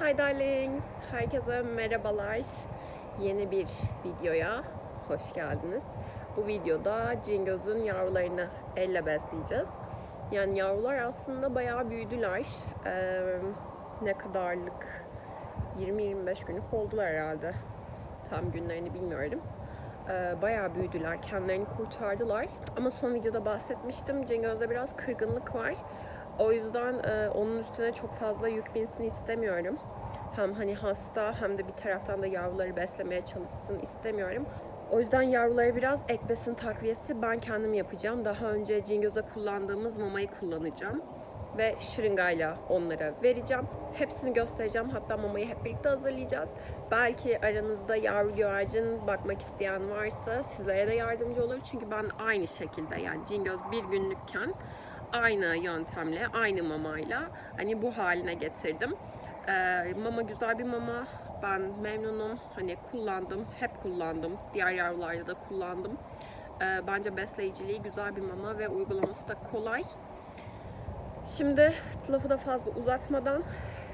Hi darlings. Herkese merhabalar. Yeni bir videoya hoş geldiniz. Bu videoda cingözün yavrularını elle besleyeceğiz. Yani yavrular aslında bayağı büyüdüler. Ee, ne kadarlık? 20-25 günlük oldular herhalde. Tam günlerini bilmiyorum. Ee, bayağı büyüdüler. Kendilerini kurtardılar. Ama son videoda bahsetmiştim. Cingöz'de biraz kırgınlık var. O yüzden e, onun üstüne çok fazla yük binsin istemiyorum. Hem hani hasta hem de bir taraftan da yavruları beslemeye çalışsın istemiyorum. O yüzden yavrulara biraz ek besin takviyesi ben kendim yapacağım. Daha önce Cingöz'e kullandığımız mamayı kullanacağım. Ve şırıngayla onlara vereceğim. Hepsini göstereceğim. Hatta mamayı hep birlikte hazırlayacağız. Belki aranızda yavru güvercin bakmak isteyen varsa sizlere de yardımcı olur. Çünkü ben aynı şekilde yani Cingöz bir günlükken aynı yöntemle, aynı mamayla hani bu haline getirdim. Mama güzel bir mama. Ben memnunum. Hani kullandım, hep kullandım. Diğer yavrularda da kullandım. Bence besleyiciliği güzel bir mama ve uygulaması da kolay. Şimdi lafı da fazla uzatmadan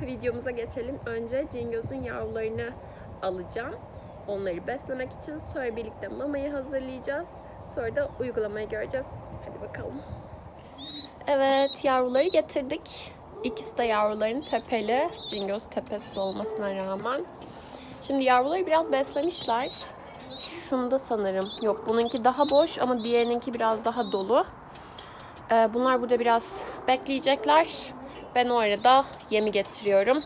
videomuza geçelim. Önce Cingöz'ün yavrularını alacağım. Onları beslemek için. Sonra birlikte mamayı hazırlayacağız. Sonra da uygulamayı göreceğiz. Hadi bakalım. Evet, yavruları getirdik. İkisi de yavruların tepeli. Cingöz tepesi olmasına rağmen. Şimdi yavruları biraz beslemişler. Şunda sanırım. Yok bununki daha boş ama diğerininki biraz daha dolu. Ee, bunlar burada biraz bekleyecekler. Ben o arada yemi getiriyorum.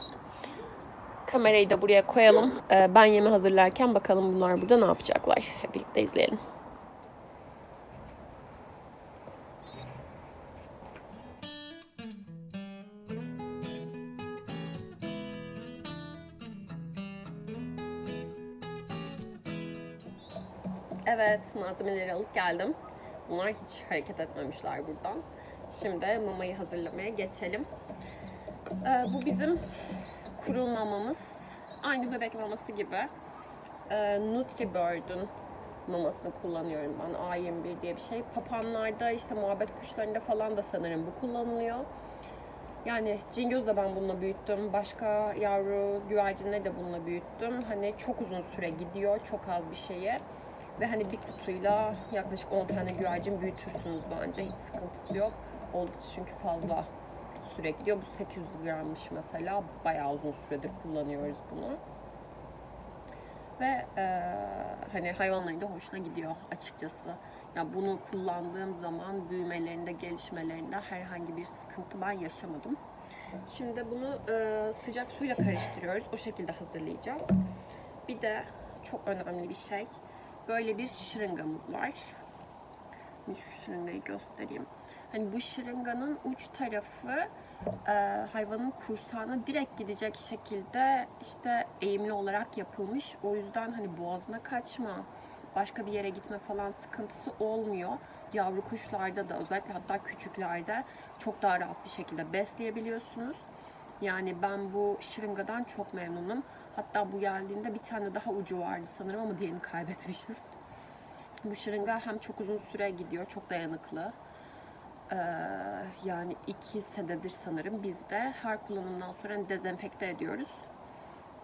Kamerayı da buraya koyalım. Ee, ben yemi hazırlarken bakalım bunlar burada ne yapacaklar. Hep birlikte izleyelim. Evet, malzemeleri alıp geldim. Bunlar hiç hareket etmemişler buradan. Şimdi mamayı hazırlamaya geçelim. Ee, bu bizim kuru mamamız. Aynı bebek maması gibi. Ee, Nutribird'ün mamasını kullanıyorum ben. A21 diye bir şey. Papanlarda, işte muhabbet kuşlarında falan da sanırım bu kullanılıyor. Yani cingöz de ben bununla büyüttüm. Başka yavru güvercinleri de bununla büyüttüm. Hani çok uzun süre gidiyor, çok az bir şeye. Ve hani bir kutuyla yaklaşık 10 tane güvercin büyütürsünüz bence. Hiç sıkıntısı yok. Oldukça çünkü fazla süre gidiyor. Bu 800 grammış mesela. Bayağı uzun süredir kullanıyoruz bunu. Ve e, hani hayvanların da hoşuna gidiyor açıkçası. Ya bunu kullandığım zaman büyümelerinde, gelişmelerinde herhangi bir sıkıntı ben yaşamadım. Şimdi bunu e, sıcak suyla karıştırıyoruz. O şekilde hazırlayacağız. Bir de çok önemli bir şey. Böyle bir şırıngamız var. Şimdi Şu şırıngayı göstereyim. Hani bu şırınganın uç tarafı e, hayvanın kursağına direkt gidecek şekilde işte eğimli olarak yapılmış. O yüzden hani boğazına kaçma, başka bir yere gitme falan sıkıntısı olmuyor. Yavru kuşlarda da özellikle hatta küçüklerde çok daha rahat bir şekilde besleyebiliyorsunuz. Yani ben bu şırıngadan çok memnunum. Hatta bu geldiğinde bir tane daha ucu vardı sanırım ama diğerini kaybetmişiz. Bu şırınga hem çok uzun süre gidiyor, çok dayanıklı. Ee, yani iki senedir sanırım biz de her kullanımdan sonra dezenfekte ediyoruz.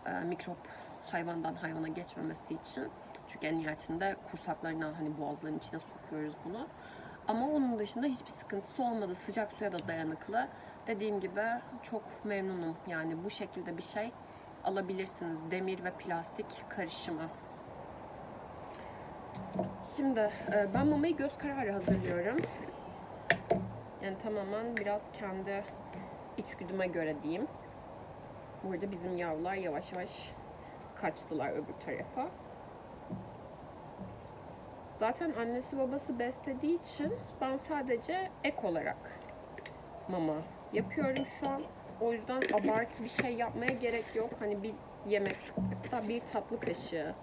Ee, mikrop hayvandan hayvana geçmemesi için. Çünkü en nihayetinde kursaklarına hani boğazların içine sokuyoruz bunu. Ama onun dışında hiçbir sıkıntısı olmadı. Sıcak suya da dayanıklı. Dediğim gibi çok memnunum. Yani bu şekilde bir şey alabilirsiniz. Demir ve plastik karışımı. Şimdi e, ben mamayı göz kararı hazırlıyorum. Yani tamamen biraz kendi içgüdüme göre diyeyim. Burada bizim yavrular yavaş yavaş kaçtılar öbür tarafa. Zaten annesi babası beslediği için ben sadece ek olarak mama yapıyorum şu an. O yüzden abartı bir şey yapmaya gerek yok. Hani bir yemek, hatta bir tatlı kaşığı.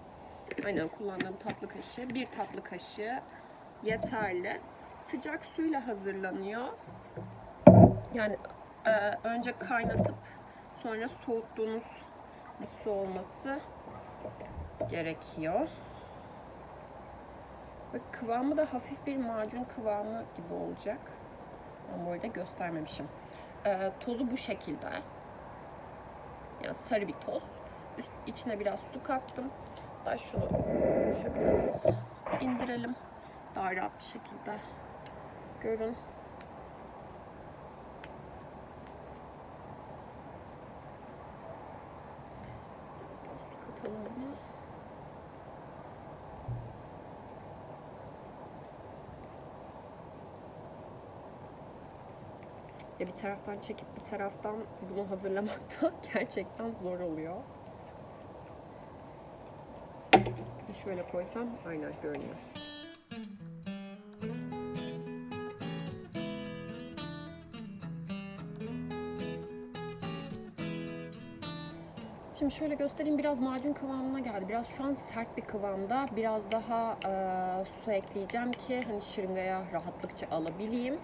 Aynen kullandığım tatlı kaşığı. Bir tatlı kaşığı yeterli. Sıcak suyla hazırlanıyor. Yani e, önce kaynatıp sonra soğuttuğunuz bir su olması gerekiyor. Ve kıvamı da hafif bir macun kıvamı gibi olacak. Ben bu arada göstermemişim. Ee, tozu bu şekilde. Yani sarı bir toz. Üst, içine biraz su kattım. Ben şunu şöyle biraz indirelim. Daha rahat bir şekilde görün. Biraz daha su katalım bir taraftan çekip bir taraftan bunu hazırlamak da gerçekten zor oluyor. Şöyle koysam aynen görünüyor. Şimdi şöyle göstereyim biraz macun kıvamına geldi. Biraz şu an sert bir kıvamda. Biraz daha e, su ekleyeceğim ki hani şırıngaya rahatlıkça alabileyim.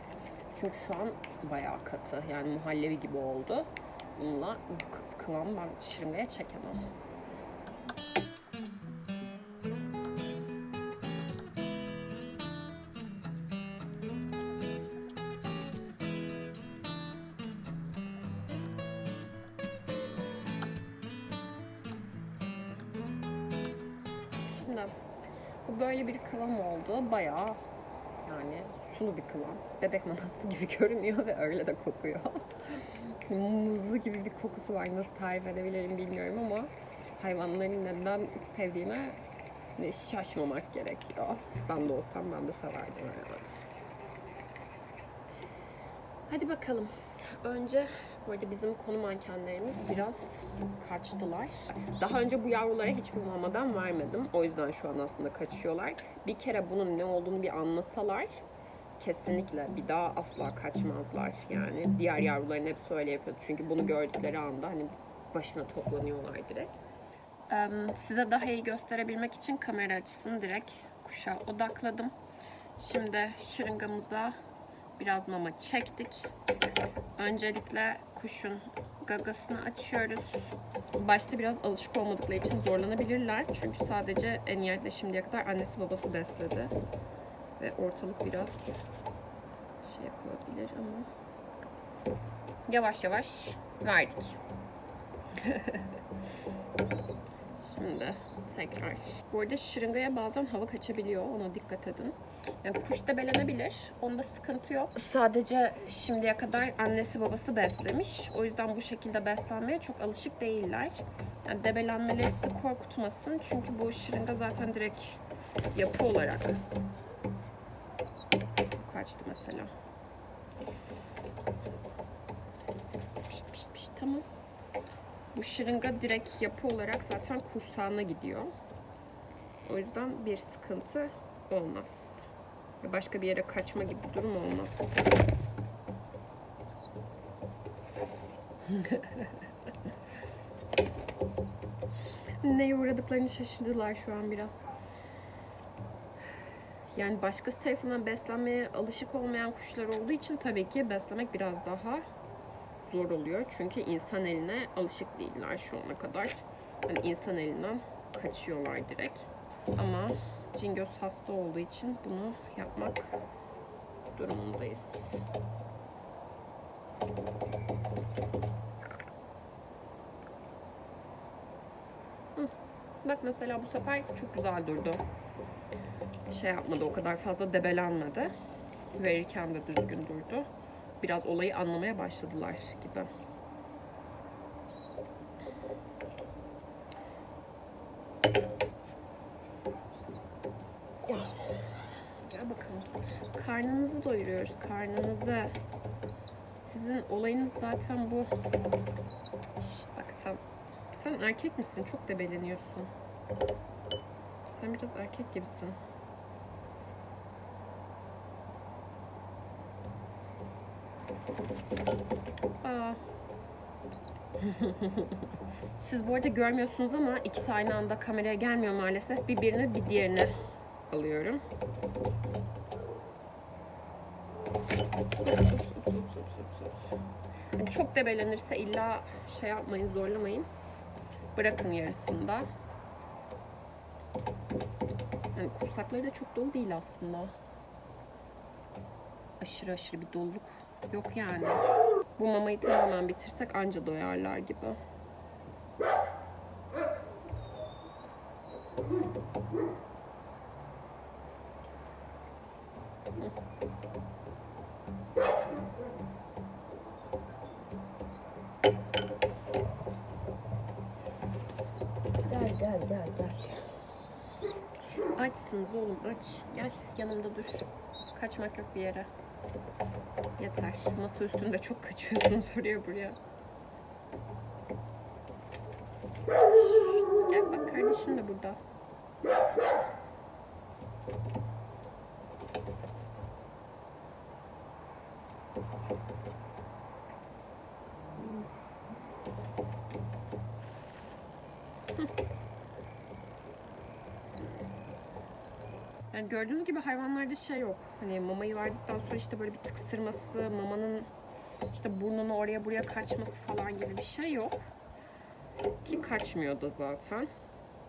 Çünkü şu an bayağı katı. Yani muhallebi gibi oldu. Bununla bu kıvam ben şırıngaya çekemem. Şimdi bu böyle bir kıvam oldu. Bayağı sulu bir kıvam. Bebek maması gibi görünüyor ve öyle de kokuyor. Muzlu gibi bir kokusu var. Nasıl tarif edebilirim bilmiyorum ama hayvanların neden sevdiğine şaşmamak gerekiyor. Ben de olsam ben de severdim evet. Hadi bakalım. Önce bu arada bizim konu mankenlerimiz biraz kaçtılar. Daha önce bu yavrulara hiçbir mama ben vermedim. O yüzden şu an aslında kaçıyorlar. Bir kere bunun ne olduğunu bir anlasalar kesinlikle bir daha asla kaçmazlar. Yani diğer yavruların hepsi öyle yapıyordu. Çünkü bunu gördükleri anda hani başına toplanıyorlar direkt. Size daha iyi gösterebilmek için kamera açısını direkt kuşa odakladım. Şimdi şırıngamıza biraz mama çektik. Öncelikle kuşun gagasını açıyoruz. Başta biraz alışık olmadıkları için zorlanabilirler. Çünkü sadece en yerde şimdiye kadar annesi babası besledi. Ve ortalık biraz şey yapabilir ama yavaş yavaş verdik. Şimdi tekrar. Bu arada şırıngaya bazen hava kaçabiliyor. Ona dikkat edin. Yani kuş debelenebilir. Onda sıkıntı yok. Sadece şimdiye kadar annesi babası beslemiş. O yüzden bu şekilde beslenmeye çok alışık değiller. Yani debelenmeleri korkutmasın. Çünkü bu şırınga zaten direkt yapı olarak kaçtı mesela. Pişt pişt pişt tamam. Bu şırınga direkt yapı olarak zaten kursağına gidiyor. O yüzden bir sıkıntı olmaz. Başka bir yere kaçma gibi bir durum olmaz. Neye uğradıklarını şaşırdılar şu an biraz. Yani başkası tarafından beslenmeye alışık olmayan kuşlar olduğu için tabii ki beslemek biraz daha zor oluyor. Çünkü insan eline alışık değiller şu ana kadar. Hani insan elinden kaçıyorlar direkt. Ama Cingöz hasta olduğu için bunu yapmak durumundayız. Bak mesela bu sefer çok güzel durdu. Şey yapmadı, o kadar fazla debelenmedi. Verirken de düzgün durdu. Biraz olayı anlamaya başladılar gibi. Gel bakalım. Karnınızı doyuruyoruz. Karnınızı. Sizin olayınız zaten bu. Şşt, bak sen sen erkek misin? Çok debeleniyorsun. Sen biraz erkek gibisin. Aa. Siz bu arada görmüyorsunuz ama ikisi aynı anda kameraya gelmiyor maalesef. Bir birini bir diğerini alıyorum. Yani çok debelenirse illa şey yapmayın, zorlamayın. Bırakın yarısında. Yani kursakları da çok dolu değil aslında. Aşırı aşırı bir doluluk yok yani. Bu mamayı tamamen bitirsek anca doyarlar gibi. Gel gel gel gel. Açsınız oğlum aç. Gel yanımda dur. Kaçmak yok bir yere. Yeter. Masa üstünde çok kaçıyorsunuz oraya buraya. Gel bak kardeşin de burada. Yani gördüğünüz gibi hayvanlarda şey yok. Hani mamayı verdikten sonra işte böyle bir tıksırması, mamanın işte burnunu oraya buraya kaçması falan gibi bir şey yok. Ki kaçmıyor da zaten.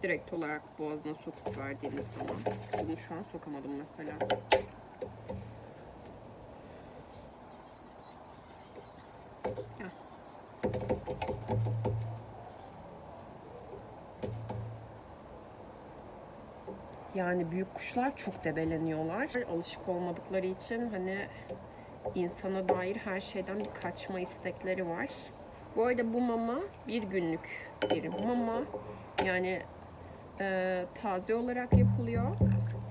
Direkt olarak boğazına sokup verdiğiniz zaman. Bunu şu an sokamadım mesela. Gel. Yani büyük kuşlar çok debeleniyorlar. Alışık olmadıkları için hani insana dair her şeyden bir kaçma istekleri var. Bu arada bu mama bir günlük bir mama. Yani e, taze olarak yapılıyor.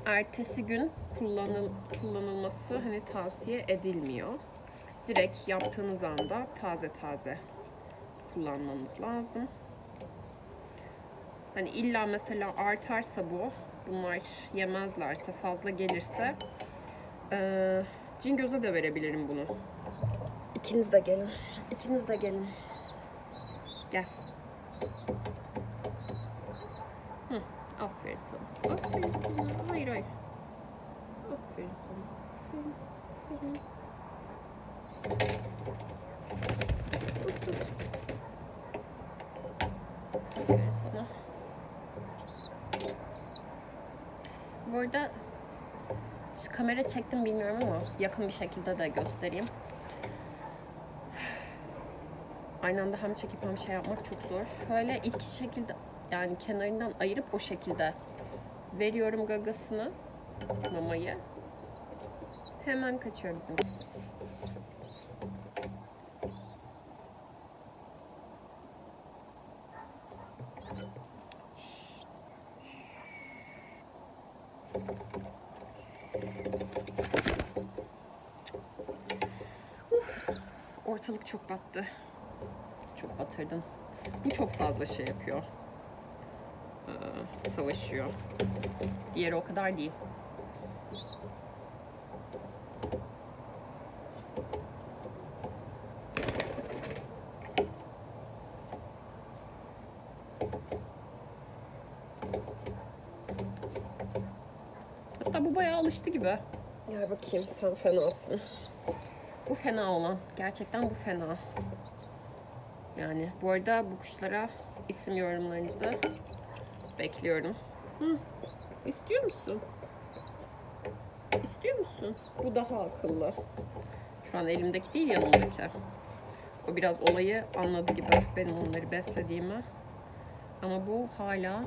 Ertesi gün kullanıl kullanılması hani tavsiye edilmiyor. Direkt yaptığınız anda taze taze kullanmanız lazım. Hani illa mesela artarsa bu, bunlar yemezlerse, fazla gelirse eee Cingöz'e de verebilirim bunu. İkiniz de gelin. İkiniz de gelin. Gel. Hı, aferin sana. Aferin sana. Hayır hayır. Aferin sana. Aferin. Aferin. Tut, tut. Aferin sana. Bu arada şu kamera çektim bilmiyorum ama yakın bir şekilde de göstereyim. Aynı anda hem çekip hem şey yapmak çok zor. Şöyle iki şekilde yani kenarından ayırıp o şekilde veriyorum gagasını, mamayı. Hemen kaçıyor bizim. Ortalık çok battı. Çok batırdın. Bu çok fazla şey yapıyor. Ee, savaşıyor. Diğeri o kadar değil. Hatta bu bayağı alıştı gibi. Gel bakayım sen fenasın. Bu fena olan. Gerçekten bu fena. Yani bu arada bu kuşlara isim yorumlarınızı bekliyorum. Hı. İstiyor musun? İstiyor musun? Bu daha akıllı. Şu an elimdeki değil yanımdaki. O biraz olayı anladı gibi benim onları beslediğimi. Ama bu hala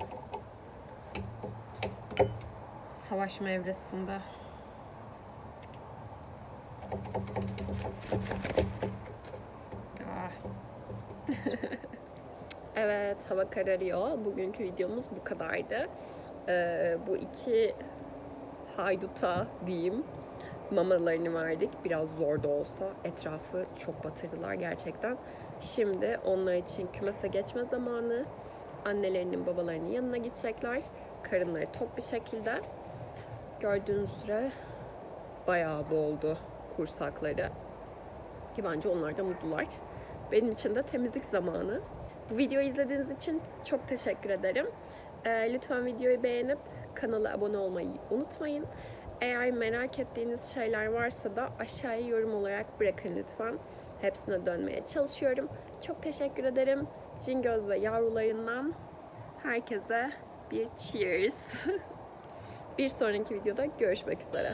savaşma evresinde. Evet, hava kararıyor. Bugünkü videomuz bu kadardı. Ee, bu iki hayduta diyeyim mamalarını verdik. Biraz zor da olsa etrafı çok batırdılar gerçekten. Şimdi onlar için kümese geçme zamanı. Annelerinin babalarının yanına gidecekler. Karınları tok bir şekilde. Gördüğünüz üzere bayağı doldu kursakları. Ki bence onlar da mutlular. Benim için de temizlik zamanı. Videoyu izlediğiniz için çok teşekkür ederim. Ee, lütfen videoyu beğenip kanala abone olmayı unutmayın. Eğer merak ettiğiniz şeyler varsa da aşağıya yorum olarak bırakın lütfen. Hepsine dönmeye çalışıyorum. Çok teşekkür ederim. Cingöz ve yavrularından herkese bir cheers. bir sonraki videoda görüşmek üzere.